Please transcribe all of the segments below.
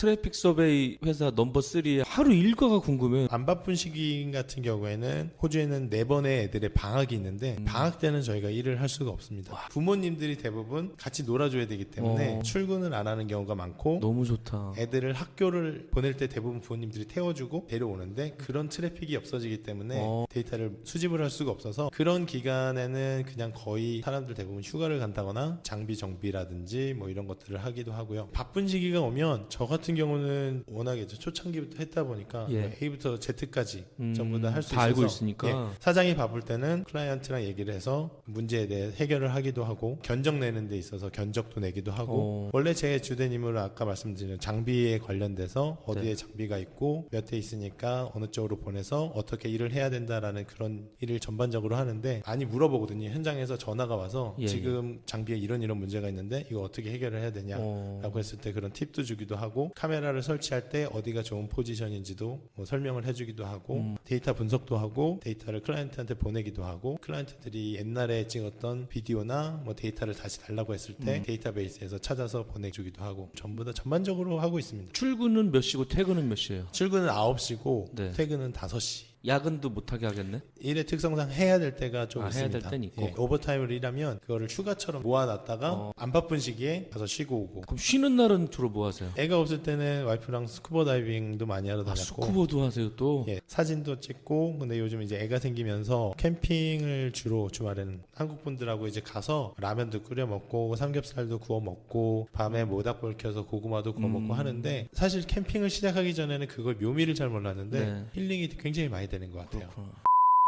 트래픽 서베이 회사 넘버 3의 하루 일과가 궁금해. 안 바쁜 시기 같은 경우에는 호주에는 네 번의 애들의 방학이 있는데 음. 방학 때는 저희가 일을 할 수가 없습니다. 부모님들이 대부분 같이 놀아줘야 되기 때문에 어. 출근을 안 하는 경우가 많고 너무 좋다. 애들을 학교를 보낼 때 대부분 부모님들이 태워주고 데려오는데 그런 트래픽이 없어지기 때문에 어. 데이터를 수집을 할 수가 없어서 그런 기간에는 그냥 거의 사람들 대부분 휴가를 간다거나 장비 정비라든지 뭐 이런 것들을 하기도 하고요. 바쁜 시기가 오면 저 같은 경우는 워낙에 이제 초창기부터 했다 보니까 예. 뭐 A부터 Z까지 음, 전부 다 할수다 있어서 알고 있으니까. 예, 사장이 바쁠 때는 클라이언트랑 얘기를 해서 문제에 대해 해결을 하기도 하고 견적 내는 데 있어서 견적도 내기도 하고 어. 원래 제 주된 임무는 아까 말씀드린 장비에 관련돼서 어디에 네. 장비가 있고 몇 대 있으니까 어느 쪽으로 보내서 어떻게 일을 해야 된다라는 그런 일을 전반적으로 하는데 많이 물어보거든요 현장에서 전화가 와서 예, 지금 장비에 이런 이런 문제가 있는데 이거 어떻게 해결을 해야 되냐 어. 라고 했을 때 그런 팁도 주기도 하고 카메라를 설치할 때 어디가 좋은 포지션인지도 뭐 설명을 해주기도 하고 음. 데이터 분석도 하고 데이터를 클라이언트한테 보내기도 하고 클라이언트들이 옛날에 찍었던 비디오나 뭐 데이터를 다시 달라고 했을 때 음. 데이터베이스에서 찾아서 보내주기도 하고 전부 다 전반적으로 하고 있습니다. 출근은 몇 시고 퇴근은 몇 시예요? 출근은 9시고 네. 퇴근은 5시. 야근도 못 하게 하겠네. 일의 특성상 해야 될 때가 좀 아, 해야 있습니다. 될 때는 있고. 예, 오버타임을 일하면 그거를 휴가처럼 모아놨다가 어. 안 바쁜 시기에 가서 쉬고 오고 그럼 쉬는 날은 주로 뭐 하세요? 애가 없을 때는 와이프랑 스쿠버 다이빙도 많이 하러 아, 다녔고 스쿠버도 하세요 또. 예, 사진도 찍고 근데 요즘 이제 애가 생기면서 캠핑을 주로 주말에는 한국 분들하고 이제 가서 라면도 끓여 먹고 삼겹살도 구워 먹고 밤에 모닥불 켜서 고구마도 구워 먹고 음. 하는데 사실 캠핑을 시작하기 전에는 그걸 묘미를 잘 몰랐는데 네. 힐링이 굉장히 많이 되는 것 같아요. 그렇구나.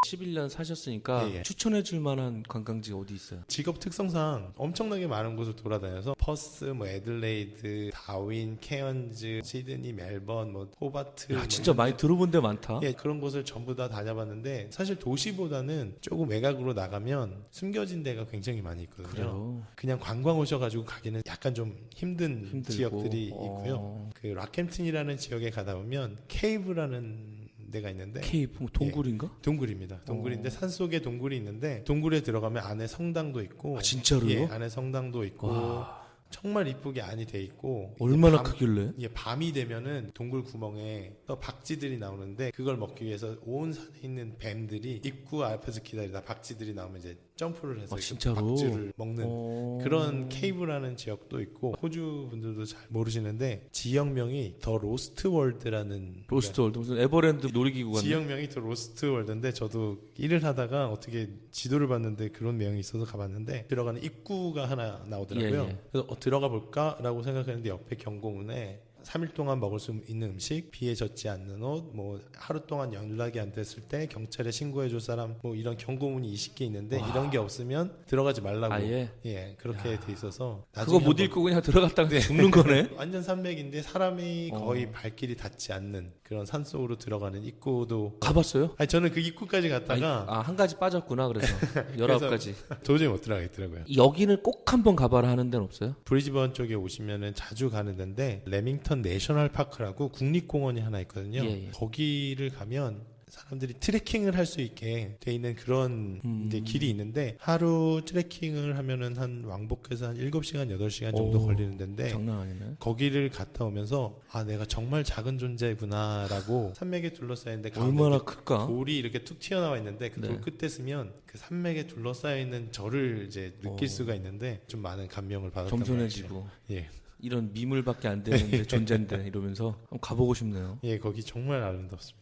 11년 사셨으니까 예, 예. 추천해 줄 만한 관광지 어디 있어요? 직업 특성상 엄청나게 많은 곳을 돌아다녀서 퍼스, 뭐 애들레이드, 다윈, 케언즈, 시드니, 멜번, 뭐 호바트 야, 뭐 진짜 많이 들어본 데 많다. 예, 그런 곳을 전부 다 다녀봤는데 사실 도시보다는 조금 외곽으로 나가면 숨겨진 데가 굉장히 많이 있거든요. 그래요. 그냥 관광 오셔가지고 가기는 약간 좀 힘든 힘들고. 지역들이 어. 있고요. 그 락햄튼이라는 지역에 가다 보면 케이브라는 데가 있는데 케이프 뭐 동굴인가? 동굴입니다. 동굴인데 어. 산 속에 동굴이 있는데 동굴에 들어가면 안에 성당도 있고 아 진짜로요? 예, 안에 성당도 있고 와, 정말 이쁘게 안이 돼 있고 얼마나 밤- 크길래? 예, 밤이 되면은 동굴 구멍에 또 박쥐들이 나오는데 그걸 먹기 위해서 온 산에 있는 뱀들이 입구 앞에서 기다리다 박쥐들이 나오면 이제 점프를 해서 아, 그 진짜로? 박쥐를 먹는 어... 그런 케이브라는 지역도 있고 호주 분들도 잘 모르시는데 지역명이 더 로스트 월드라는 로스트 월드 무슨 에버랜드 놀이기구 같네. 지역명이 더 로스트 월드인데 저도 일을 하다가 어떻게 지도를 봤는데 그런 내용이 있어서 가봤는데 들어가는 입구가 하나 나오더라고요. 예, 예. 그래서 어, 들어가 볼까라고 생각했는데 옆에 경고문에 3일 동안 먹을 수 있는 음식, 비에 젖지 않는 옷, 뭐 하루 동안 연락이 안 됐을 때 경찰에 신고해 줄 사람 뭐 이런 경고문이 20개 있는데 와. 이런 게 없으면 들어가지 말라고 아예 예, 그렇게 돼 있어서 그거 못 읽고 그냥 들어갔다가 죽는 거네. 완전 산맥인데 사람이 어. 거의 발길이 닿지 않는 그런 산 속으로 들어가는 입구도 가봤어요? 아니 저는 그 입구까지 갔다가 아 한 가지 빠졌구나 그래서 열아홉 가지. 도저히 못 들어가겠더라고요. 여기는 꼭 한번 가봐라 하는 데는 없어요? 브리즈번 쪽에 오시면은 자주 가는 데인데 레밍턴 내셔널 파크라고 국립공원이 하나 있거든요. 예, 예. 거기를 가면 사람들이 트레킹을 할 수 있게 돼 있는 그런 음. 이제 길이 있는데 하루 트레킹을 하면은 한 왕복해서 한 7시간 8시간 정도 오, 걸리는 데인데 장난 아니네. 거기를 갔다 오면서 아 내가 정말 작은 존재구나라고 산맥에 둘러싸였는데 가운데 얼마나 클까? 돌이 이렇게 툭 튀어나와 있는데 그돌 네. 끝에 서면 그 산맥에 둘러싸여 있는 저를 이제 느낄 어. 수가 있는데 좀 많은 감명을 받았던 것 겸손해지고 같아요. 예, 이런 미물밖에 안 되는데 존재인데 이러면서 가보고 싶네요. 예, 거기 정말 아름답습니다.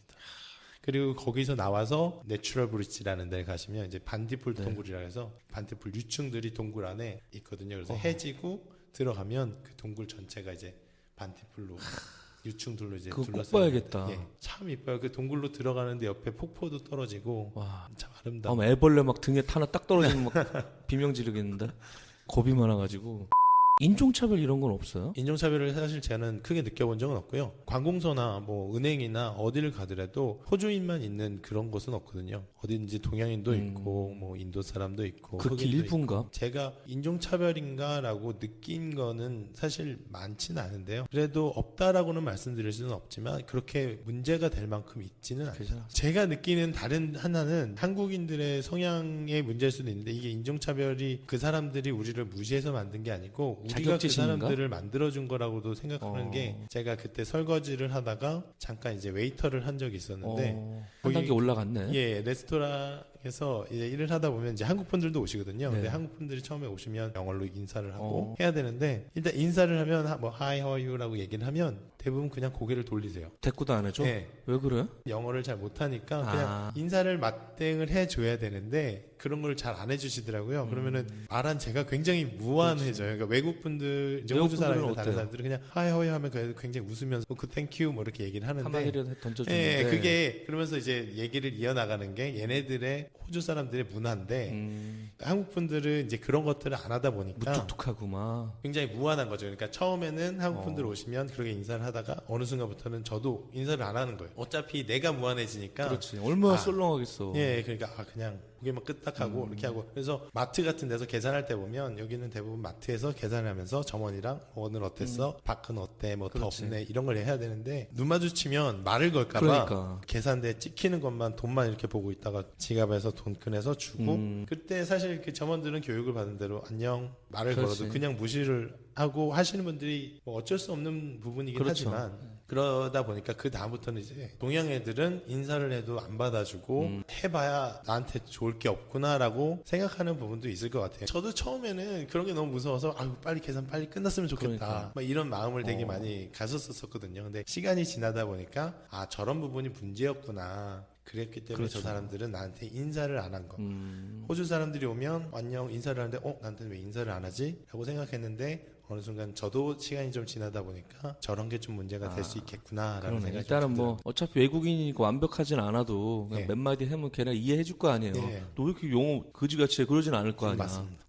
그리고 거기서 나와서 내추럴 브릿지라는 데를 가시면 이제 반디풀 네. 동굴이라 해서 반디풀 유충들이 동굴 안에 있거든요. 그래서 어. 해지고 들어가면 그 동굴 전체가 이제 반디풀로 유충들로 이제. 있는데, 예, 참 이뻐요. 그 동굴로 들어가는데 옆에 폭포도 떨어지고 와, 참 아름다워. 다음 애벌레 막 등에 하나 딱 떨어지면 막 비명 지르겠는데 겁이 많아가지고 인종차별 이런 건 없어요? 인종차별을 사실 저는 크게 느껴본 적은 없고요. 관공서나 뭐 은행이나 어디를 가더라도 호주인만 있는 그런 곳은 없거든요. 어디든지 동양인도 음. 있고 뭐 인도 사람도 있고 극히 흑인도 일부인가? 제가 인종차별인가라고 느낀 거는 사실 많지는 않은데요. 그래도 없다라고는 말씀드릴 수는 없지만 그렇게 문제가 될 만큼 있지는 않아요. 제가 느끼는 다른 하나는 한국인들의 성향의 문제일 수도 있는데 이게 인종차별이 그 사람들이 우리를 무시해서 만든 게 아니고 우리가 그 자격지심인가? 사람들을 만들어준 거라고도 생각하는 어. 게 제가 그때 설거지를 하다가 잠깐 이제 웨이터를 한 적이 있었는데 어, 한 거기- 단계 올라갔네. 예, 레스토랑 에서 이제 일을 하다 보면 이제 한국 분들도 오시거든요. 네. 근데 한국 분들이 처음에 오시면 영어로 인사를 하고 어. 해야 되는데 일단 인사를 하면 하- 뭐 Hi, how are you라고 얘기를 하면 대부분 그냥 고개를 돌리세요. 대꾸도 안 해줘? 예, 왜 그래? 영어를 잘 못하니까 아. 그냥 인사를 맞대응을 해줘야 되는데 그런 걸 잘안 음. 해주시더라고요. 그러면은 말한 제가 굉장히 무한해져요. 그러니까 외국 분들, 이제 외국 호주 사람이나 분들은 다른 어때요? 사람들은 그냥 하이 허이 하면 그래도 굉장히 웃으면서 그 땡큐 뭐 이렇게 얘기를 하는데 던져주는데. 예, 그게 그러면서 이제 얘기를 이어나가는 게 얘네들의 호주 사람들의 문화인데 음, 한국 분들은 이제 그런 것들을 안 하다 보니까 무뚝뚝하고 막. 굉장히 무한한 거죠. 그러니까 처음에는 한국 어. 분들 오시면 그렇게 인사를 하다가 어느 순간부터는 저도 인사를 안 하는 거예요. 어차피 내가 무한해지니까 그렇지. 얼마나 아. 썰렁하겠어. 예, 그러니까 아 그냥 고개 만 끄딱하고 이렇게 하고 그래서 마트 같은 데서 계산할 때 보면 여기는 대부분 마트에서 계산하면서 점원이랑 뭐 오늘 어땠어, 밖은 어때, 뭐 더. 없네 이런 걸 해야 되는데 눈 마주치면 말을 걸까봐 그러니까. 계산대에 찍히는 것만 돈만 이렇게 보고 있다가 지갑에서 돈 꺼내서 주고 음. 그때 사실 그 점원들은 교육을 받은 대로 안녕 말을 그렇지. 걸어도 그냥 무시를 하고 하시는 분들이 뭐 어쩔 수 없는 부분이긴 그렇죠. 하지만 그러다 보니까 그 다음부터는 이제 동양 애들은 인사를 해도 안 받아주고 음. 해봐야 나한테 좋을 게 없구나라고 생각하는 부분도 있을 것 같아요. 저도 처음에는 그런 게 너무 무서워서 아유 빨리 계산 빨리 끝났으면 좋겠다. 그러니까. 막 이런 마음을 되게 어. 많이 가졌었거든요. 근데 시간이 지나다 보니까 아 저런 부분이 문제였구나. 그랬기 때문에 저 그렇죠. 사람들은 나한테 인사를 안 한 거. 음, 호주 사람들이 오면 안녕 인사를 하는데 어 나한테 왜 인사를 안 하지? 라고 생각했는데 어느 순간 저도 시간이 좀 지나다 보니까 저런 게 좀 문제가 될수 아, 있겠구나라는 그러네. 생각이 일단은 좀뭐 어차피 외국인이니까 완벽하진 않아도 그냥 예. 몇 마디 하면 걔네 이해해 줄 거 아니에요. 예. 너 왜 이렇게 영어 그지같이 해? 그러진 않을 거 들더라고요. 아니야. 맞습니다.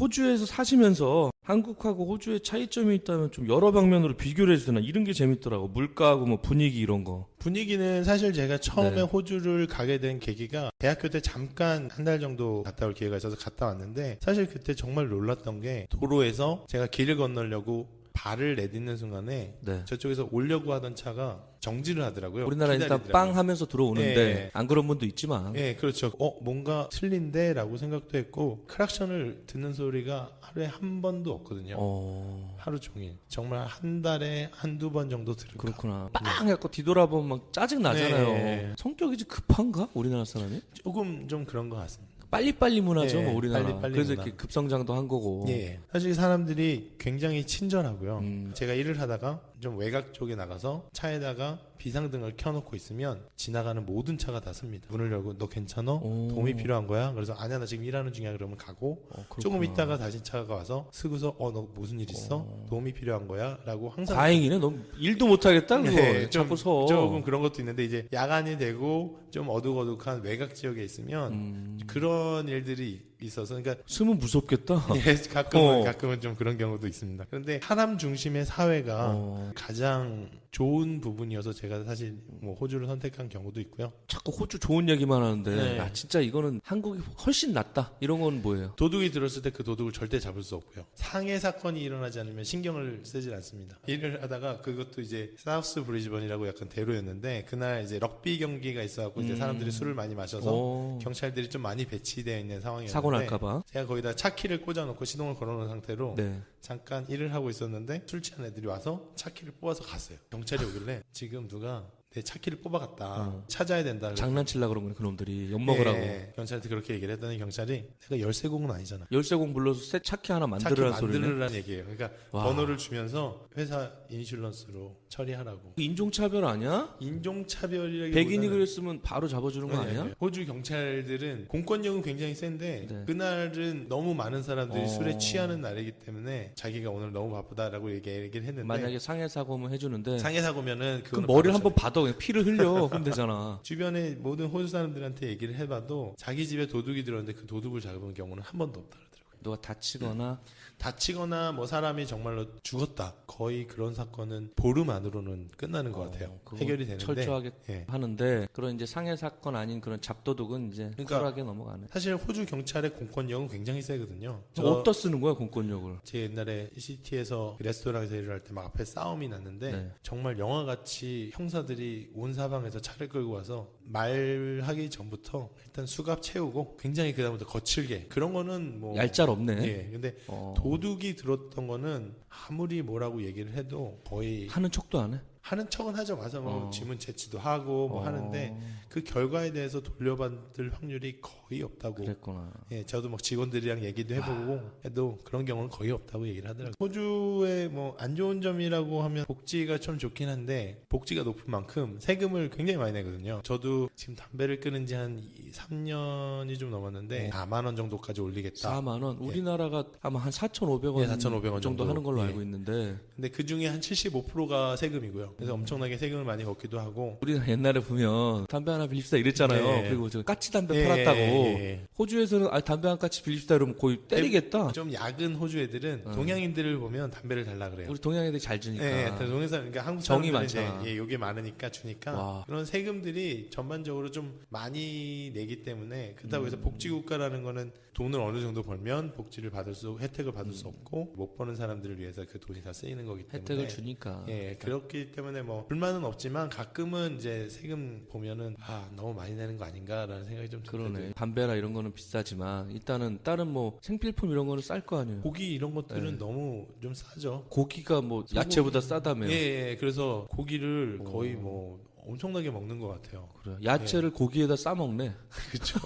호주에서 사시면서 한국하고 호주의 차이점이 있다면 좀 여러 방면으로 비교를 해주나 이런 게 재밌더라고. 물가하고 뭐 분위기 이런 거. 분위기는 사실 제가 처음에 네. 호주를 가게 된 계기가 대학교 때 잠깐 한 달 정도 갔다 올 기회가 있어서 갔다 왔는데 사실 그때 정말 놀랐던 게 도로에서 제가 길을 건너려고 발을 내딛는 순간에 네. 저쪽에서 오려고 하던 차가 정지를 하더라고요. 우리나라 일단 기다리더라고요. 빵 하면서 들어오는데 예. 안 그런 분도 있지만 예, 그렇죠. 어, 뭔가 틀린데라고 생각도 했고 크락션을 듣는 소리가 하루에 한 번도 없거든요. 어 하루 종일. 정말 한 달에 한두 번 정도 들을까. 그렇구나. 빵 해갖고 뒤돌아보면 막 짜증 나잖아요. 네. 성격이 좀 급한가 우리나라 사람이? 조금 좀 그런 것 같습니다. 빨리빨리 문화죠, 예, 뭐 우리나라. 빨리빨리 그래서 문화. 이렇게 급성장도 한 거고. 예. 사실 사람들이 굉장히 친절하고요. 음. 제가 일을 하다가 좀 외곽 쪽에 나가서 차에다가 비상등을 켜놓고 있으면 지나가는 모든 차가 다 씁니다. 문을 열고 너 괜찮어? 오. 도움이 필요한 거야? 그래서 아니야 나 지금 일하는 중이야 그러면 가고 어, 조금 그렇구나. 있다가 다시 차가 와서 쓰고서 어 너 무슨 일 있어? 어. 도움이 필요한 거야? 라고 항상 다행이네. 너 일도 못하겠다 그거. 네, 좀- 자꾸 서. 조금 그런 것도 있는데 이제 야간이 되고 좀 어둑어둑한 외곽 지역에 있으면 음. 그런 일들이 있어서 그러니까 쓰면 무섭겠다. 예, 가끔은 어. 가끔은 좀 그런 경우도 있습니다. 그런데 사람 중심의 사회가 어. 가장 좋은 부분이어서 제가 사실 뭐 호주를 선택한 경우도 있고요. 자꾸 호주 좋은 얘기만 하는데 네. 야 진짜 이거는 한국이 훨씬 낫다 이런 건 뭐예요? 도둑이 들었을 때 그 도둑을 절대 잡을 수 없고요. 상해 사건이 일어나지 않으면 신경을 쓰질 않습니다. 일을 하다가 그것도 이제 사우스 브리즈번이라고 약간 대로였는데 그날 이제 럭비 경기가 있어갖고 이제 음. 사람들이 술을 많이 마셔서 어, 경찰들이 좀 많이 배치되어 있는 상황이었는데 사고 날까봐. 제가 거기다 차 키를 꽂아놓고 시동을 걸어놓은 상태로 네. 잠깐 일을 하고 있었는데 술 취한 애들이 와서 차 키를 뽑아서 갔어요. 경찰이 오길래 지금 누가 내 차키를 뽑아갔다. 어. 찾아야 된다. 장난치려 그런 거네 그놈들이 엿 먹으라고. 예, 경찰한테 그렇게 얘기를 했더니 경찰이 내가 열쇠공은 아니잖아. 열쇠공 불러서 새 차키 하나 차키 만들으라는 소리네. 만들으라는 얘기예요. 그러니까 와. 번호를 주면서 회사 인슐런스로 처리하라고. 인종차별 아니야? 인종차별이라기 백인이 그랬으면 바로 잡아주는 거 네, 아니야? 네. 호주 경찰들은 공권력은 굉장히 센데 네. 그날은 너무 많은 사람들이 어. 술에 취하는 날이기 때문에 자기가 오늘 너무 바쁘다라고 얘기- 얘기를 했는데 만약에 상해 사고면 해주는데 상해 사고면은 그 머리를 한번 받아 피를 흘려 그럼 되잖아. 주변에 모든 호주 사람들한테 얘기를 해봐도 자기 집에 도둑이 들었는데 그 도둑을 잡은 경우는 한 번도 없다. 누가 다치거나 다치거나 뭐 사람이 정말로 죽었다. 거의 그런 사건은 보름 안으로는 끝나는 것 어, 같아요. 해결이 되는데. 철저하게 예. 하는데 그런 이제 상해 사건 아닌 그런 잡도둑은 이제 그러니까 쿨하게 넘어가네. 사실 호주 경찰의 공권력은 굉장히 세거든요. 저 어디다 쓰는 거야 공권력을? 제 옛날에 시티에서 레스토랑에서 일을 할 때 막 앞에 싸움이 났는데 네. 정말 영화같이 형사들이 온 사방에서 차를 끌고 와서 말하기 전부터 일단 수갑 채우고 굉장히 그다음부터 거칠게 그런 거는 뭐 얄짤 없네. 예. 근데 어. 도둑이 들었던 거는 아무리 뭐라고 얘기를 해도 거의 하는 척도 안 해. 하는 척은 하죠. 와서 뭐 어. 지문 채취도 하고 뭐 어. 하는데 그 결과에 대해서 돌려받을 확률이 거의 없다고. 그랬구나. 예, 저도 막 직원들이랑 얘기도 해보고 아. 해도 그런 경우는 거의 없다고 얘기를 하더라고요. 호주의 뭐 안 좋은 점이라고 하면 복지가 좀 좋긴 한데 복지가 높은 만큼 세금을 굉장히 많이 내거든요. 저도 지금 담배를 끊은 지 한 3년이 좀 넘었는데 4만 원 정도까지 올리겠다. 4만 원. 우리나라가 아마 한 4,500원 예, 4,500원 정도 정도. 하는 걸로 예. 알고 있는데 근데 그 중에 한 75%가 세금이고요. 그래서 엄청나게 세금을 많이 걷기도 하고 우리가 옛날에 보면 담배 하나 빌립시다 이랬잖아요. 예. 그리고 저 까치 담배 예, 팔았다고. 예, 예. 호주에서는 아 담배 한 까치 빌립시다 이러면 거의 때리겠다. 좀 야근 호주 애들은 어. 동양인들을 보면 담배를 달라 그래요. 우리 동양 애들이 잘 주니까. 예, 동양 사람, 그러니까 한국 정이 사람들은 이제 많잖아. 예, 요게 많으니까 주니까 와. 그런 세금들이 전반적으로 좀 많이 내기 때문에 그렇다고 음. 해서 복지 국가라는 거는 돈을 어느 정도 벌면 복지를 받을 수 혜택을 받을 수 없고 못 버는 사람들을 위해서 그 돈이 다 쓰이는 거기 때문에 음. 혜택을 주니까. 예, 그렇기 때문에 뭐 불만은 없지만 가끔은 이제 세금 보면은 아 너무 많이 내는 거 아닌가라는 생각이 좀 그러네. 들거든요. 담배나 이런 거는 비싸지만 일단은 다른 뭐 생필품 이런 거는 쌀 거 아니에요. 고기 이런 것들은 네. 너무 좀 싸죠. 고기가 뭐. 야채보다 싸다며요. 예, 예, 그래서 고기를 오. 거의 뭐 엄청나게 먹는 것 같아요. 그래요. 야채를 고기에다 싸 먹네. 그렇죠.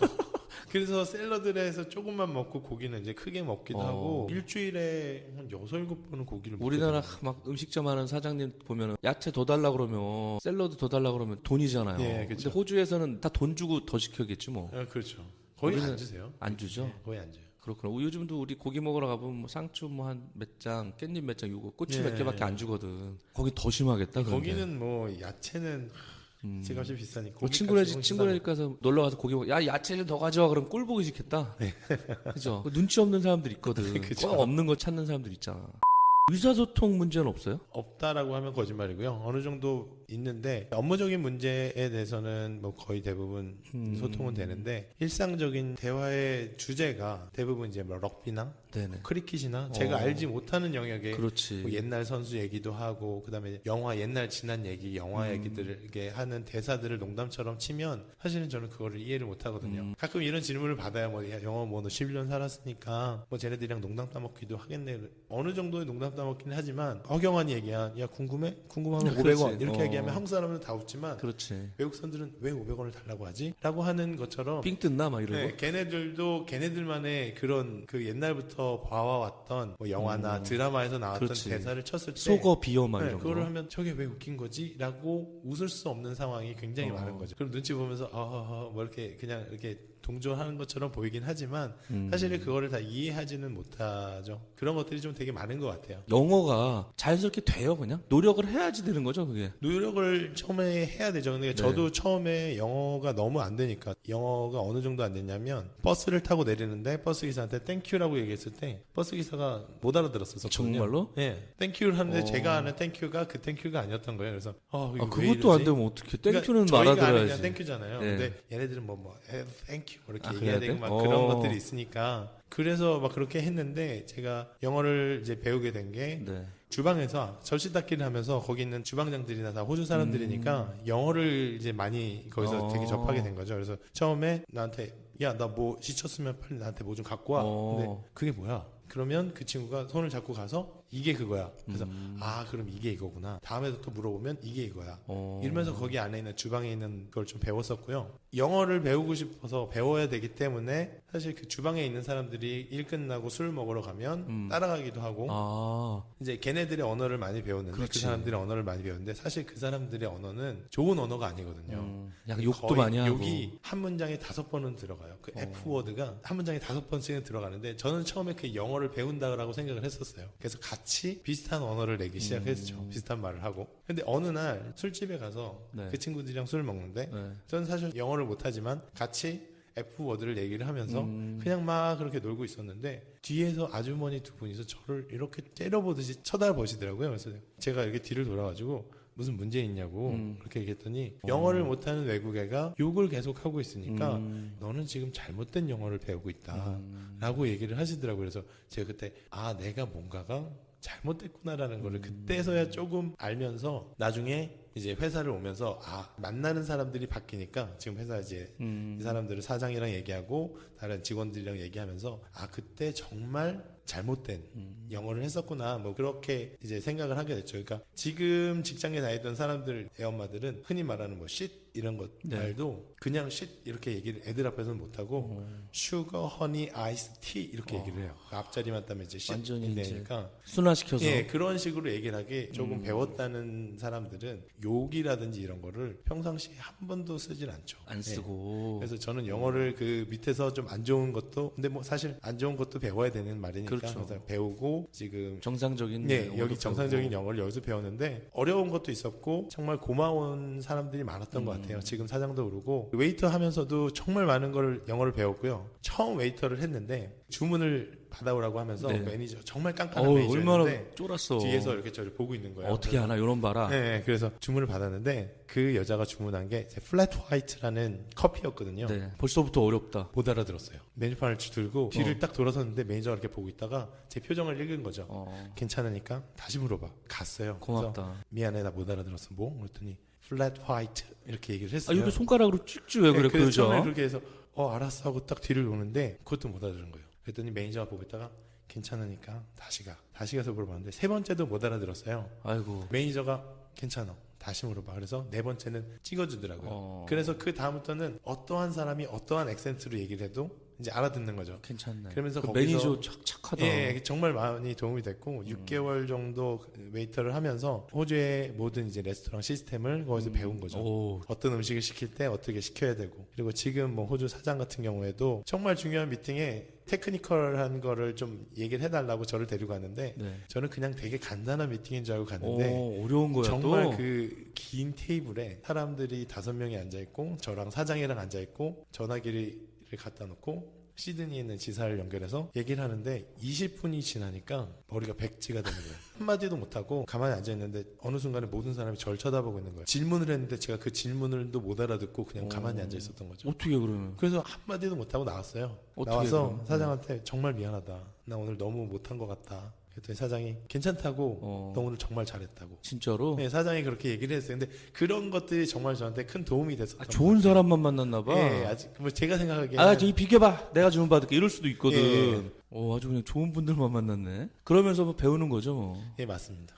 그래서 샐러드에서 조금만 먹고 고기는 이제 크게 먹기도 어. 하고 일주일에 한 여섯 일곱 번은 고기를 우리나라 먹거든요. 막 음식점 하는 사장님 보면 야채 더 달라 그러면 샐러드 더 달라 그러면 돈이잖아요. 예, 그쵸. 근데 호주에서는 다 돈 주고 더 시켜겠지 뭐. 아, 그렇죠. 거의 우리는 안 주세요. 안 주죠. 예, 거의 안 줘요. 그렇구나. 요즘도 우리 고기 먹으러 가보면 뭐 상추 뭐 한 몇 장, 깻잎 몇 장, 요거 꼬치 예. 몇 개밖에 안 주거든. 거기 더 심하겠다. 그런데. 거기는 뭐 야채는 음. 제값이 비싸니까. 뭐 친구네. 집 가서 놀러 가서 고기 먹. 야 야채 좀 더 가져와. 그럼 꼴 보기 싫겠다. 네. 그죠? 눈치 없는 사람들 있거든. 그죠. 꼭 없는 거 찾는 사람들 있잖아. 의사소통 문제는 없어요? 없다라고 하면 거짓말이고요. 어느 정도 있는데 업무적인 문제에 대해서는 뭐 거의 대부분 음. 소통은 되는데 일상적인 대화의 주제가 대부분 이제 뭐 럭비나 네네. 크리켓이나 제가 어. 알지 못하는 영역에 그렇지. 뭐 옛날 선수 얘기도 하고 그다음에 영화 옛날 지난 얘기 영화 음. 얘기들을 이렇게 하는 대사들을 농담처럼 치면 사실은 저는 그거를 이해를 못 하거든요. 음. 가끔 이런 질문을 받아야 뭐 야, 영어 뭐너 11년 살았으니까 뭐 쟤네들이랑 농담 따먹기도 하겠네. 어느 정도의 농담 따먹기는 하지만 허경환 얘기야. 야 궁금해? 궁금하면 그렇지. 500원 이렇게 어. 얘기하면 한국 사람은 다 웃지만 그렇지. 외국 사람들은 왜 500원을 달라고 하지? 라고 하는 것처럼 삥 뜯나 막 이러고. 네, 걔네들도 걔네들만의 그런 그 옛날부터 봐와왔던 뭐 영화나 음. 드라마에서 나왔던 그렇지. 대사를 쳤을 때 속어 비어 막 네, 이런 그거를 거. 하면 저게 왜 웃긴 거지? 라고 웃을 수 없는 상황이 굉장히 어. 많은 거죠. 그럼 눈치 보면서 아, 아, 아, 뭐 이렇게 그냥 이렇게 동조하는 것처럼 보이긴 하지만 음. 사실은 그거를 다 이해하지는 못하죠. 그런 것들이 좀 되게 많은 것 같아요. 영어가 자연스럽게 돼요, 그냥? 노력을 해야지 되는 거죠, 그게. 노력을 처음에 해야 되죠. 근데 네. 저도 처음에 영어가 너무 안 되니까 영어가 어느 정도 안 됐냐면 버스를 타고 내리는데 버스 기사한테 땡큐라고 얘기했을 때 버스 기사가 못 알아들었었거든요. 정말로? 예. 땡큐를 하는데 어. 제가 아는 땡큐가 그 땡큐가 아니었던 거예요. 그래서 어, 아, 왜 그것도 안? 되면 어떻게 그러니까 땡큐는 아는 말아들어야지. 땡큐잖아요. 네. 근데 얘네들은 뭐, 뭐, 에, 땡큐, 뭐 이렇게 아, 얘기해야 되고 돼? 막 어. 그런 것들이 있으니까. 그래서 막 그렇게 했는데 제가 영어를 이제 배우게 된게 네. 주방에서 접시 닦기를 하면서 거기 있는 주방장들이나 다 호주 사람들이니까 영어를 이제 많이 거기서 음. 어. 되게 접하게 된 거죠. 그래서 처음에 나한테 야 나뭐 씻었으면 빨리 나한테 뭐 좀 갖고 와. 어. 근데 그게 뭐야? 그러면 그 친구가 손을 잡고 가서 이게 그거야. 그래서 음. 아 그럼 이게 이거구나. 다음에도 또 물어보면 이게 이거야. 어. 이러면서 거기 안에 있는 주방에 있는 걸 좀 배웠었고요. 영어를 배우고 싶어서 배워야 되기 때문에 사실 그 주방에 있는 사람들이 일 끝나고 술 먹으러 가면 음. 따라가기도 하고 아, 이제 걔네들의 언어를 많이 배웠는데 그 그렇지. 사람들의 언어를 많이 배웠는데 사실 그 사람들의 언어는 좋은 언어가 아니거든요. 음, 약간 욕도 많이 하고. 욕이 한 문장에 다섯 번은 들어가요. 그 어. F 워드가 한 문장에 다섯 번씩은 들어가는데 저는 처음에 그 영어를 배운다라고 생각을 했었어요. 그래서 같이 비슷한 언어를 내기 시작했죠. 음. 비슷한 말을 하고. 근데 어느 날 술집에 가서 네. 그 친구들이랑 술을 먹는데 네. 저는 사실 영어를 못하지만 같이 F 워드를 얘기를 하면서 음. 그냥 막 그렇게 놀고 있었는데 뒤에서 아주머니 두 분이서 저를 이렇게 째려보듯이 쳐다보시더라고요. 그래서 제가 이렇게 뒤를 돌아가지고 무슨 문제 있냐고 음. 그렇게 얘기했더니 어. 영어를 못하는 외국애가 욕을 계속 하고 있으니까 음. 너는 지금 잘못된 영어를 배우고 있다. 음. 라고 얘기를 하시더라고요. 그래서 제가 그때 아 내가 뭔가가 잘못됐구나라는 거를 음. 그때서야 조금 알면서 나중에 이제 회사를 오면서 아 만나는 사람들이 바뀌니까 지금 회사 이제 음. 이 사람들을 사장이랑 얘기하고 다른 직원들이랑 얘기하면서 아 그때 정말 잘못된 음. 영어를 했었구나 뭐 그렇게 이제 생각을 하게 됐죠. 그러니까 지금 직장에 다니던 사람들 애 엄마들은 흔히 말하는 뭐 shit 이런 것 네. 말도 그냥 shit 이렇게 얘기를 애들 앞에서는 못하고 어. 슈거 허니 아이스 티 이렇게 어. 얘기를 해요. 그 앞자리만 따면 이제 shit 완전히 이제 되니까 순화시켜서 예, 그런 식으로 얘기를 하기 조금 음. 배웠다는 사람들은 욕이라든지 이런 거를 평상시에 한 번도 쓰질 않죠. 안 예. 쓰고 그래서 저는 영어를 그 밑에서 좀 안 좋은 것도 근데 뭐 사실 안 좋은 것도 배워야 되는 말이니까 그렇죠. 배우고 지금 정상적인 네, 영어도 여기 정상적인 배우고. 영어를 여기서 배웠는데 어려운 것도 있었고 정말 고마운 사람들이 많았던 것 음. 같아요. 지금 사장도 그러고 웨이터 하면서도 정말 많은 걸 영어를 배웠고요. 처음 웨이터를 했는데 주문을 받아오라고 하면서 네. 매니저 정말 깐깐한 어우, 매니저였는데 얼마나 쫄았어 뒤에서 이렇게 저를 보고 있는 거예요. 어떻게 하나 이런 봐라 네, 네, 그래서 주문을 받았는데 그 여자가 주문한 게 플랫 화이트라는 커피였거든요. 네, 벌써부터 어렵다 못 알아들었어요. 메뉴판을 들고 뒤를 딱 돌아섰는데 매니저가 이렇게 보고 있다가 제 표정을 읽은 거죠. 어, 괜찮으니까 다시 물어봐. 갔어요. 고맙다 미안해 나 못 알아들었어. 뭐? 그랬더니 플랫 화이트 이렇게 얘기를 아 했어요. 여기 손가락으로 찍지 왜 그래 네, 그 처음에 여자 그렇게 해서 어 알았어 하고 딱 뒤를 오는데 그것도 못 알아들은 거예요. 그랬더니 매니저가 보고 있다가 괜찮으니까 다시 가. 다시 가서 물어봤는데 세 번째도 못 알아들었어요. 아이고 매니저가 괜찮아. 다시 물어봐. 그래서 네 번째는 찍어주더라고요. 어, 그래서 그 다음부터는 어떠한 사람이 어떠한 액센트로 얘기를 해도 이제 알아듣는 거죠. 괜찮네 그러면서 그 거기서- 매니저 착, 착하다 예, 정말 많이 도움이 됐고 6개월 정도 웨이터를 하면서 호주의 모든 이제 레스토랑 시스템을 거기서 배운 거죠. 오, 어떤 음식을 시킬 때 어떻게 시켜야 되고 그리고 지금 뭐 호주 사장 같은 경우에도 정말 중요한 미팅에 테크니컬한 거를 좀 얘기를 해달라고 저를 데리고 갔는데 네. 저는 그냥 되게 간단한 미팅인 줄 알고 갔는데 오, 어려운 거야 정말 또그긴 테이블에 사람들이 다섯 명이 앉아 있고 저랑 사장이랑 앉아 있고 전화기를 갖다 놓고 시드니에 있는 지사를 연결해서 얘기를 하는데 20분이 지나니까 머리가 백지가 되는 거예요. 한마디도 못하고 가만히 앉아 있는데 어느 순간에 모든 사람이 저를 쳐다보고 있는 거예요. 질문을 했는데 제가 그 질문을도 못 알아듣고 그냥 가만히 오. 앉아 있었던 거죠. 어떻게 그러면 그래서 한마디도 못하고 나왔어요. 어떻게 나와서 그럼? 사장한테 정말 미안하다. 나 오늘 너무 못한 것 같다. 그랬더니 사장이 괜찮다고 어, 너 오늘 정말 잘했다고. 진짜로 네, 사장이 그렇게 얘기를 했어요. 근데 그런 것들이 정말 저한테 큰 도움이 됐었던 아, 좋은 사람만 만났나 봐 예, 아직 뭐 제가 생각하기에는 아, 저기 비켜봐. 내가 주문 받을게. 이럴 수도 있거든. 예. 어, 아주 그냥 좋은 분들만 만났네. 그러면서 뭐 배우는 거죠, 뭐. 예, 맞습니다.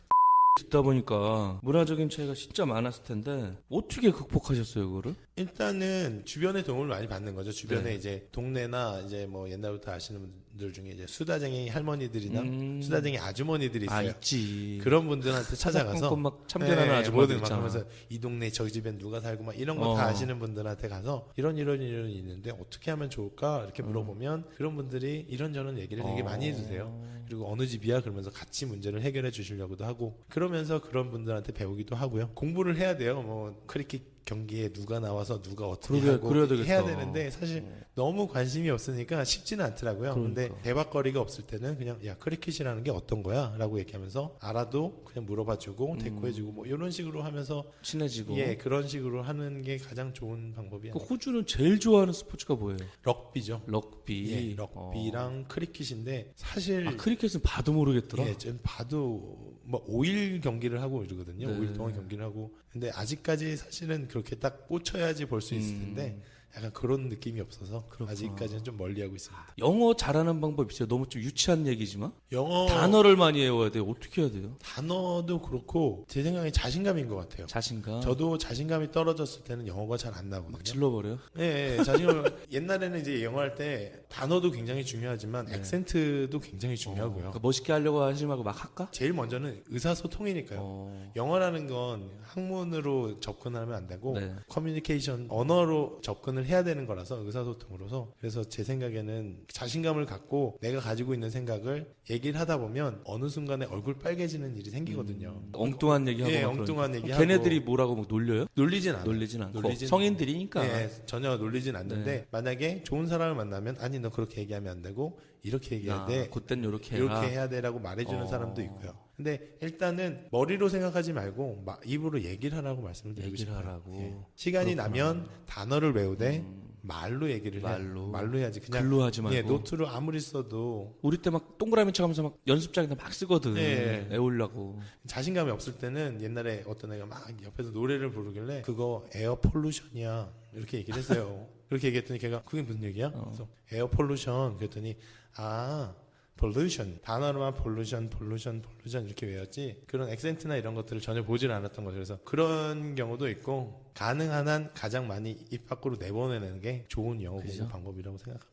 듣다 보니까 문화적인 차이가 진짜 많았을 텐데 어떻게 극복하셨어요, 그거를? 일단은 주변의 도움을 많이 받는 거죠. 주변에 네. 이제 동네나 이제 뭐 옛날부터 아시는 분들 중에 이제 수다쟁이 할머니들이나 음. 수다쟁이 아주머니들이 아, 있어요. 있지. 그런 분들한테 찾아가서 막 참견하는 예, 아주머니들 뭐든 막 있잖아. 그러면서 이 동네 저기 집엔 누가 살고 막 이런 거 어. 다 아시는 분들한테 가서 이런 이런 이런 있는데 어떻게 하면 좋을까 이렇게 물어보면 그런 분들이 이런저런 얘기를 되게 어. 많이 해주세요. 그리고 어느 집이야 그러면서 같이 문제를 해결해 주시려고도 하고 그러면서 그런 분들한테 배우기도 하고요. 공부를 해야 돼요. 뭐 크리켓 경기에 누가 나와서 누가 어떻게 그러게, 하고 그래야 되겠다. 해야 되는데 사실 너무 관심이 없으니까 쉽지는 않더라고요. 근데 그러니까. 대박거리가 없을 때는 그냥 야 크리켓이라는 게 어떤 거야?라고 얘기하면서 알아도 그냥 물어봐주고 대꾸해주고 뭐 이런 식으로 하면서 친해지고. 예 그런 식으로 하는 게 가장 좋은 방법이 그 아닐까. 호주는 제일 좋아하는 스포츠가 뭐예요? 럭비죠. 럭비. 예, 럭비랑 크리켓인데 사실 어. 아, 크리켓은 봐도 모르겠더라. 예, 좀 봐도 뭐 5일 경기를 하고 이러거든요. 네. 5일 동안 경기를 하고. 근데 아직까지 사실은 그렇게 딱 꽂혀야지 볼 수 있을 음. 텐데 약간 그런 느낌이 없어서 그렇구나. 아직까지는 좀 멀리하고 있습니다. 영어 잘하는 방법 있어요? 너무 좀 유치한 얘기지만 영어 단어를 많이 외워야 돼요. 어떻게 해야 돼요? 단어도 그렇고 제 생각에 자신감인 것 같아요. 자신감. 저도 자신감이 떨어졌을 때는 영어가 잘안막 나거든요. 질러버려요. 예, 예, 자신감. 옛날에는 이제 영어 할 때 단어도 굉장히 중요하지만 네. 액센트도 굉장히 중요하고요. 그러니까 멋있게 하려고 하지 말고 막 할까? 제일 먼저는 의사소통이니까요. 어. 영어라는 건 학문으로 접근하면 안 되고 네. 커뮤니케이션 언어로 접근을 해야 되는 거라서 의사소통으로서 그래서 제 생각에는 자신감을 갖고 내가 가지고 있는 생각을 얘기를 하다 보면 어느 순간에 얼굴 빨개지는 일이 생기거든요. 음, 엉뚱한 얘기하고 예, 막 엉뚱한 그러니까. 얘기하고. 걔네들이 뭐라고 막 놀려요? 놀리진 않아요. 놀리진 않고 놀리진 성인들이니까 예, 전혀 놀리진 않는데 네. 만약에 좋은 사람을 만나면 아니 너 그렇게 얘기하면 안 되고 이렇게 얘기해야 아, 돼. 그땐 요렇게 해라. 이렇게 해야 돼라고 말해주는 어. 사람도 있고요. 근데 일단은 머리로 생각하지 말고 마- 입으로 얘기를 하라고 말씀을 드리고 얘기를 싶어요. 하라고. 예. 시간이 그렇구나. 나면 단어를 외우되 음. 말로 얘기를 해야 말로. 말로 해야지 그냥 글로 하지 말고. 예, 노트로 아무리 써도 우리 때 막 동그라미 쳐가면서 막 연습장에다 막 쓰거든. 예. 애우려고. 자신감이 없을 때는 옛날에 어떤 애가 막 옆에서 노래를 부르길래 그거 에어 폴루션이야 이렇게 얘기를 했어요. 그렇게 얘기했더니 걔가 그게 무슨 얘기야? 어. 그래서 에어 폴루션 그랬더니 아 pollution 단어로만 pollution pollution pollution 이렇게 외웠지 그런 액센트나 이런 것들을 전혀 보질 않았던 거죠. 그래서 그런 경우도 있고 가능한 한 가장 많이 입 밖으로 내보내는 게 좋은 영어 공부 그죠? 방법이라고 생각합니다.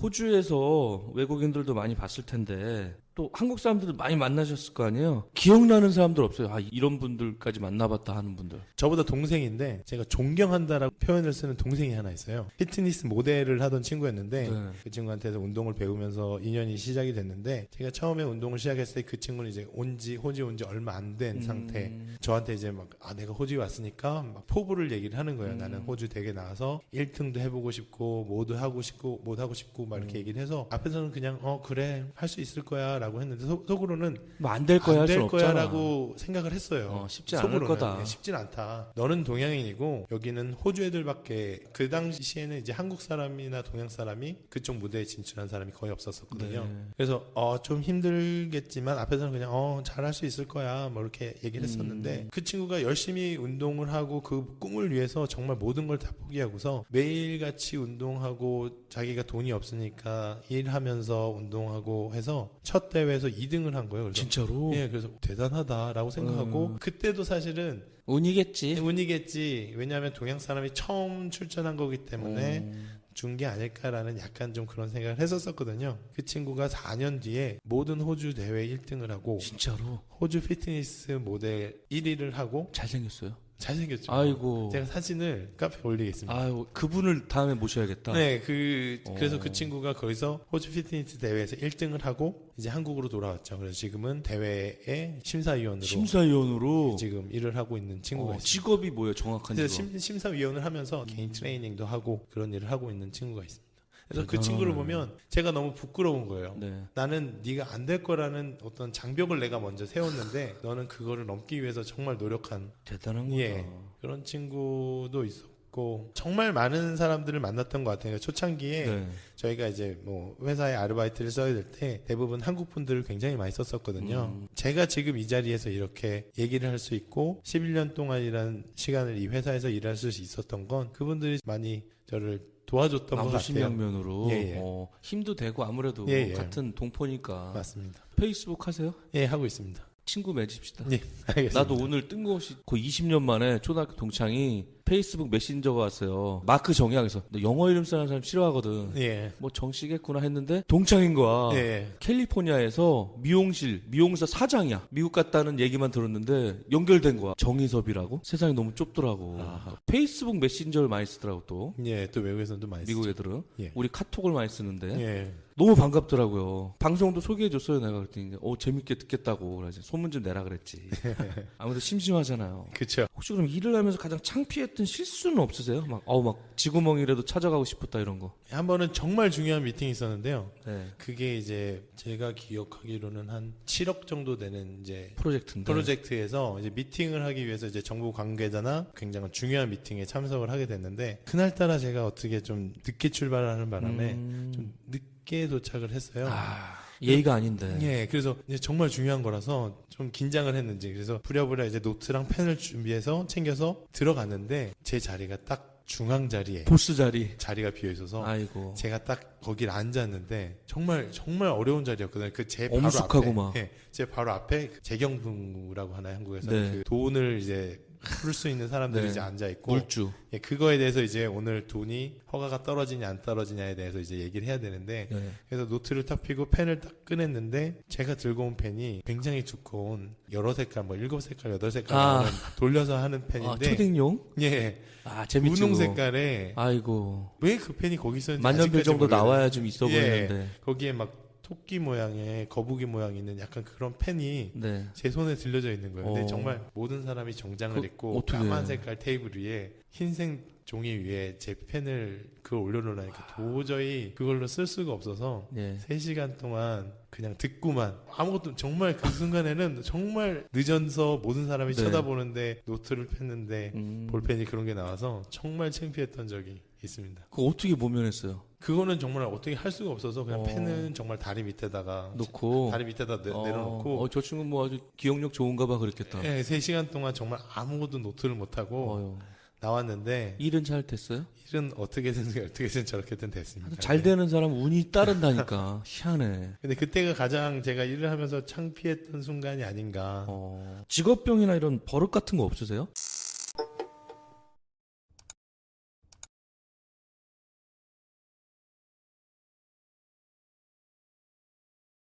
호주에서 외국인들도 많이 봤을 텐데 또 한국 사람들도 많이 만나셨을 거 아니에요? 기억나는 사람들 없어요? 아 이런 분들까지 만나봤다 하는 분들. 저보다 동생인데 제가 존경한다라고 표현을 쓰는 동생이 하나 있어요. 피트니스 모델을 하던 친구였는데 네. 그 친구한테서 운동을 배우면서 인연이 시작이 됐는데 제가 처음에 운동을 시작했을 때 그 친구는 이제 온지 호주 온 지 얼마 안된 상태. 음, 저한테 이제 막 아 내가 호주에 왔으니까 막 포부를 얘기를 하는 거예요. 음. 나는 호주 대회 나와서 1등도 해보고 싶고 뭐도 하고 싶고 못 하고 싶고 막 음. 이렇게 얘기를 해서 앞에서는 그냥 어 그래 할 수 있을 거야 라고 했는데 속, 속으로는 뭐 안 될 거야 할안수 될. 거야라고 생각을 했어요. 어, 쉽지 않을 속으로는. 거다. 네, 쉽진 않다. 너는 동양인이고 여기는 호주 애들밖에 그 당시에는 이제 한국 사람이나 동양 사람이 그쪽 무대에 진출한 사람이 거의 없었었거든요. 네. 그래서 어, 좀 힘들겠지만 앞에서는 그냥 어, 잘할 수 있을 거야 뭐 이렇게 얘기를 했었는데 음. 그 친구가 열심히 운동을 하고 그 꿈을 위해서 정말 모든 걸 다 포기하고서 매일같이 운동하고 자기가 돈이 없으니까 일하면서 운동하고 해서 첫 대회에서 2등을 한 거예요. 그래서 진짜로 예, 그래서 대단하다라고 생각하고 음. 그때도 사실은 운이겠지. 운이겠지. 왜냐하면 동양 사람이 처음 출전한 거기 때문에 음, 준게 아닐까라는 약간 좀 그런 생각을 했었었거든요. 그 친구가 4년 뒤에 모든 호주 대회 1등을 하고 진짜로 호주 피트니스 모델 1위를 하고 잘생겼어요. 잘생겼죠. 아이고. 제가 사진을 카페에 올리겠습니다. 아유 그분을 다음에 모셔야겠다. 네, 그 그래서 어. 그 친구가 거기서 호주 피트니스 대회에서 1등을 하고 이제 한국으로 돌아왔죠. 그래서 지금은 대회의 심사위원으로 심사위원으로 지금 일을 하고 있는 친구가 어, 있습니다. 직업이 뭐예요? 정확한 그래서 직업. 심, 심사위원을 하면서 개인 트레이닝도 하고 그런 일을 하고 있는 친구가 있습니다. 그래서 그. 친구를 보면 제가 너무 부끄러운 거예요. 네. 나는 네가 안 될 거라는 어떤 장벽을 내가 먼저 세웠는데 너는 그거를 넘기 위해서 정말 노력한 대단한 거다. 예. 그런 친구도 있었고 정말 많은 사람들을 만났던 것 같아요. 초창기에 네. 저희가 이제 뭐 회사에 아르바이트를 써야 될 때 대부분 한국 분들을 굉장히 많이 썼었거든요. 음. 제가 지금 이 자리에서 이렇게 얘기를 할 수 있고 11년 동안이란 시간을 이 회사에서 일할 수 있었던 건 그분들이 많이 저를 도와줬던 것 같아요. 심양면으로 예, 예. 어, 힘도 되고 아무래도 예, 예. 같은 동포니까 맞습니다. 페이스북 하세요? 예, 하고 있습니다. 친구 맺읍시다. 예, 알겠습니다. 나도 오늘 뜬금없이 거의 20년 만에 초등학교 동창이 페이스북 메신저가 왔어요. 마크 정약에서 너 영어 이름 쓰는 사람 싫어하거든. 예. 뭐 정씨겠구나 했는데 동창인 거야. 예. 캘리포니아에서 미용실, 미용사 사장이야. 미국 갔다는 얘기만 들었는데 연결된 거야. 정희섭이라고. 세상이 너무 좁더라고. 아하. 페이스북 메신저를 많이 쓰더라고 또. 예, 또 외국에서도 많이 미국 쓰죠. 애들은. 예. 우리 카톡을 많이 쓰는데. 예. 너무 반갑더라고요. 방송도 소개해줬어요. 내가 그랬더니 어 재밌게 듣겠다고 그래서 소문 좀 내라 그랬지. 아무래도 심심하잖아요. 그쵸. 혹시 그럼 일을 하면서 가장 창피했 던 실수는 없으세요? 막 어우 막 지구멍이라도 찾아가고 싶었다 이런 거. 한 번은 정말 중요한 미팅이 있었는데요. 네. 그게 이제 제가 기억하기로는 한 7억 정도 되는 이제 프로젝트인데. 프로젝트에서 이제 미팅을 하기 위해서 이제 정부 관계자나 굉장히 중요한 미팅에 참석을 하게 됐는데 그날따라 제가 어떻게 좀 늦게 출발하는 바람에 음... 좀 늦게 도착을 했어요. 아 예의가 아닌데. 예, 그래서 이제 정말 중요한 거라서 좀 긴장을 했는지 그래서 부랴부랴 이제 노트랑 펜을 준비해서 챙겨서 들어갔는데 제 자리가 딱 중앙 자리에 보스 자리. 자리가 비어 있어서 아이고. 제가 딱 거길 앉았는데 정말 정말 어려운 자리였거든요. 그 제 바로 엄숙하고 앞에, 막. 예, 제 바로 앞에 그 재경부라고 하나요 한국에서 네. 그 돈을 이제 풀 수 있는 사람들이 네. 이제 앉아 있고 물주. 예, 그거에 대해서 이제 오늘 돈이 허가가 떨어지냐 안 떨어지냐에 대해서 이제 얘기를 해야 되는데 네. 그래서 노트를 딱 펴고 pen을 딱 꺼냈는데 제가 들고 온 펜이 굉장히 두꺼운 여러 색깔 뭐 일곱 색깔 여덟 색깔 아. 돌려서 하는 아 펜인데 초딩용? 예 아 재밌지. 분홍. 색깔에 아이고. 왜 그 펜이 거기 있었는지 만년필 정도 모르겠어요. 나와야 좀 있어 예. 보이는데. 거기에 막 토끼 모양의 거북이 모양 있는 약간 그런 펜이 네. 제 손에 들려져 있는 거예요. 근데 어. 정말 모든 사람이 정장을 그 입고 어떻게- 까만 색깔 테이블 위에 흰색 종이 위에 제 펜을 그걸 올려놓으니까 도저히 그걸로 쓸 수가 없어서 네. 3시간 동안 그냥 듣고만 아무것도 정말 그 순간에는 정말 늦어서 모든 사람이 네. 쳐다보는데 노트를 폈는데 음, 볼펜이 그런 게 나와서 정말 창피했던 적이 있습니다. 그거 어떻게 모면했어요? 그거는 정말 어떻게 할 수가 없어서 그냥 어. 펜은 정말 다리 밑에다가 놓고 다리 밑에다 내, 어, 내려놓고 어, 저 친구 뭐 아주 기억력 좋은가 봐 그랬겠다. 네, 3시간 동안 정말 아무것도 노트를 못 하고 어휴. 나왔는데 일은 잘 됐어요? 일은 어떻게든 어떻게든 저렇게든 됐습니다. 잘 되는 사람 운이 따른다니까 희한해. 근데 그때가 가장 제가 일을 하면서 창피했던 순간이 아닌가. 어, 직업병이나 이런 버릇 같은 거 없으세요?